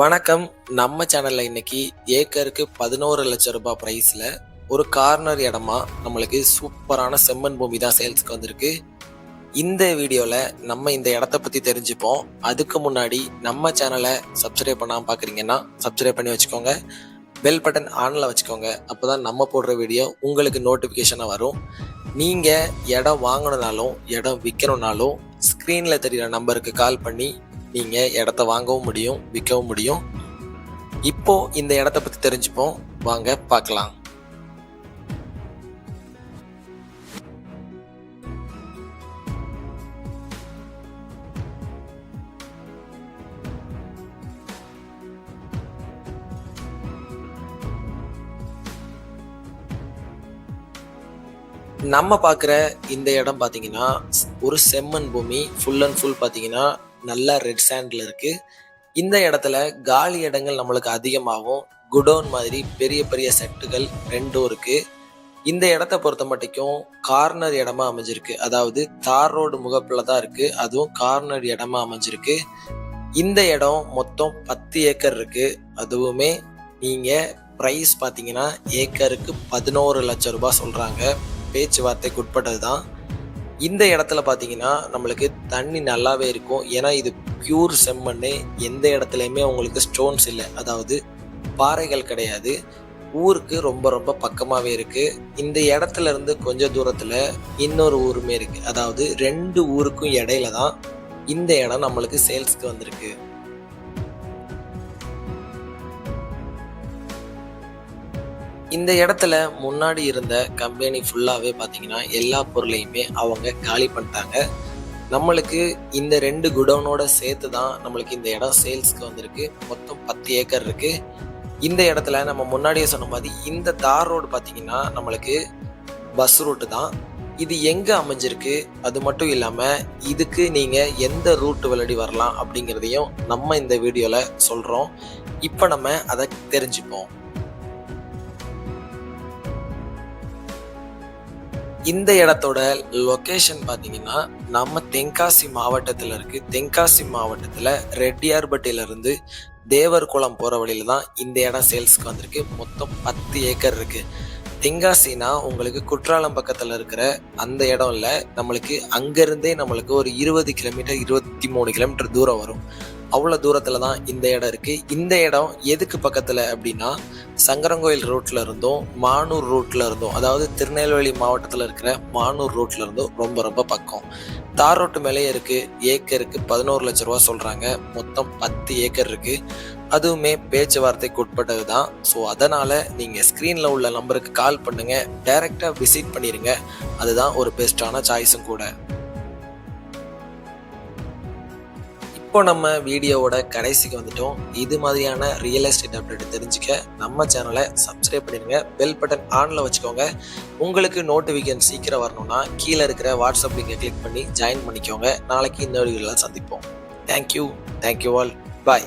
வணக்கம். நம்ம சேனல்ல இன்னைக்கு ஏக்கருக்கு பதினோரு லட்சம் ரூபாய் பிரைஸ்ல ஒரு கார்னர் இடமா நம்மளுக்கு சூப்பரான செம்மண் பூமி தான் சேல்ஸ்க்கு வந்திருக்கு. இந்த வீடியோல நம்ம இந்த இடத்த பத்தி தெரிஞ்சுப்போம். அதுக்கு முன்னாடி நம்ம சேனலை சப்ஸ்கிரைப் பண்ணாமல் பாக்குறீங்கன்னா சப்ஸ்கிரைப் பண்ணி வச்சுக்கோங்க. பெல் பட்டன் ஆன்ல வச்சுக்கோங்க. அப்பதான் நம்ம போடுற வீடியோ உங்களுக்கு நோட்டிஃபிகேஷனாக வரும். நீங்கள் இடம் வாங்கணுனாலும் இடம் விற்கணுனாலும் ஸ்க்ரீனில் தெரியுற நம்பருக்கு கால் பண்ணி நீங்கள் இடத்த வாங்கவும் முடியும் விற்கவும் முடியும். இப்போ இந்த இடத்த பற்றி தெரிஞ்சுப்போம். வாங்க பார்க்கலாம். நம்ம பார்க்குற இந்த இடம் பார்த்தீங்கன்னா ஒரு செம்மண் பூமி ஃபுல் அண்ட் ஃபுல் பார்த்தீங்கன்னா நல்லா ரெட் சாண்டில் இருக்கு. இந்த இடத்துல காலி இடங்கள் நம்மளுக்கு அதிகமாகும். குடோன் மாதிரி பெரிய பெரிய செட்டுகள் ரெண்டும் இருக்கு. இந்த இடத்த பொறுத்த மட்டும் கார்னர் இடமா அமைஞ்சிருக்கு. அதாவது தார் ரோடு முகப்புல தான் இருக்கு. அதுவும் கார்னர் இடமா அமைஞ்சிருக்கு. இந்த இடம் மொத்தம் பத்து ஏக்கர் இருக்கு. அதுவுமே நீங்க ப்ரைஸ் பார்த்தீங்கன்னா ஏக்கருக்கு பதினோரு லட்சம் ரூபாய் சொல்றாங்க. பேச்சுவார்த்தைக்கு உட்பட்டது தான் இந்த இடத்துல பார்த்தீங்கன்னா நம்மளுக்கு தண்ணி நல்லாவே இருக்கும். ஏன்னா இது பியூர் செம்மண்ணு. எந்த இடத்துலையுமே உங்களுக்கு ஸ்டோன்ஸ் இல்லை. அதாவது பாறைகள் கிடையாது. ஊருக்கு ரொம்ப ரொம்ப பக்கமாகவே இருக்குது இந்த இடத்துல இருந்து கொஞ்ச தூரத்தில் இன்னொரு ஊருமே இருக்குது அதாவது ரெண்டு ஊருக்கும் இடையில தான் இந்த இடம் நம்மளுக்கு சேல்ஸ்க்கு வந்திருக்கு. இந்த இடத்துல முன்னாடி இருந்த கம்பெனி ஃபுல்லாகவே பார்த்தீங்கன்னா எல்லா பொருளையுமே அவங்க காலி பண்ணிட்டாங்க. நம்மளுக்கு இந்த ரெண்டு குடோனோட சேர்த்து தான் நம்மளுக்கு இந்த இடம் சேல்ஸ்க்கு வந்திருக்கு. மொத்தம் பத்து ஏக்கர் இருக்கு. இந்த இடத்துல நம்ம முன்னாடியே சொன்ன மாதிரி இந்த தார் ரோடு பார்த்தீங்கன்னா நம்மளுக்கு பஸ் ரூட்டு தான். இது எங்கே அமைஞ்சிருக்கு? அது மட்டும் இல்லாமல் இதுக்கு நீங்கள் எந்த ரூட் விளையாடி வரலாம் அப்படிங்கிறதையும் நம்ம இந்த வீடியோவில் சொல்கிறோம் இப்போ நம்ம அதை தெரிஞ்சுப்போம். இந்த இடத்தோட லொக்கேஷன் பார்த்தீங்கன்னா நம்ம தென்காசி மாவட்டத்தில் இருக்கு. தென்காசி மாவட்டத்தில் ரெட்டியார்பட்டியிலிருந்து தேவர்குளம் போகிற வழியில தான் இந்த இடம் சேல்ஸ்க்கு வந்திருக்கு. மொத்தம் பத்து ஏக்கர் இருக்கு. தென்காசினா உங்களுக்கு குற்றாலம் பக்கத்தில் இருக்கிற அந்த இடம் இல்லை. நம்மளுக்கு அங்கேருந்தே நம்மளுக்கு ஒரு இருபது கிலோமீட்டர் இருபத்தி மூணு கிலோமீட்டர் தூரம் வரும். அவ்வளோ தூரத்தில் தான் இந்த இடம் இருக்குது இந்த இடம் எதுக்கு பக்கத்தில் அப்படின்னா சங்கரங்கோயில் ரோட்டில் இருந்தும் மானூர் ரோட்டில் இருந்தும் அதாவது திருநெல்வேலி மாவட்டத்தில் இருக்கிற மானூர் ரோட்டில் இருந்தும் ரொம்ப ரொம்ப பக்கம். தார் ரோட்டு மேலேயே இருக்குது ஏக்கருக்கு பதினோரு லட்ச ரூபா சொல்கிறாங்க மொத்தம் பத்து ஏக்கர் இருக்குது அதுவுமே பேச்சுவார்த்தைக்கு உட்பட்டது தான். ஸோ அதனால் நீங்கள் ஸ்க்ரீனில் உள்ள நம்பருக்கு கால் பண்ணுங்கள் டைரெக்டாக விசிட் பண்ணிடுங்க அதுதான் ஒரு பெஸ்ட்டான சாய்ஸும் கூட. இப்போ நம்ம வீடியோவோட கடைசிக்கு வந்துட்டோம். இது மாதிரியான ரியல் எஸ்டேட் அப்டேட் தெரிஞ்சுக்க நம்ம சேனலை சப்ஸ்கிரைப் பண்ணிடுங்க. பெல் பட்டன் ஆனில் வச்சுக்கோங்க. உங்களுக்கு நோட்டிஃபிகேஷன் சீக்கிரம் வரணும்னா கீழே இருக்கிற வாட்ஸ்அப் லிங்கை கிளிக் பண்ணி ஜாயின் பண்ணிக்கோங்க. நாளைக்கு இந்த வீடியோவில் சந்திப்போம். தேங்க்யூ தேங்க்யூ ஆல் பாய்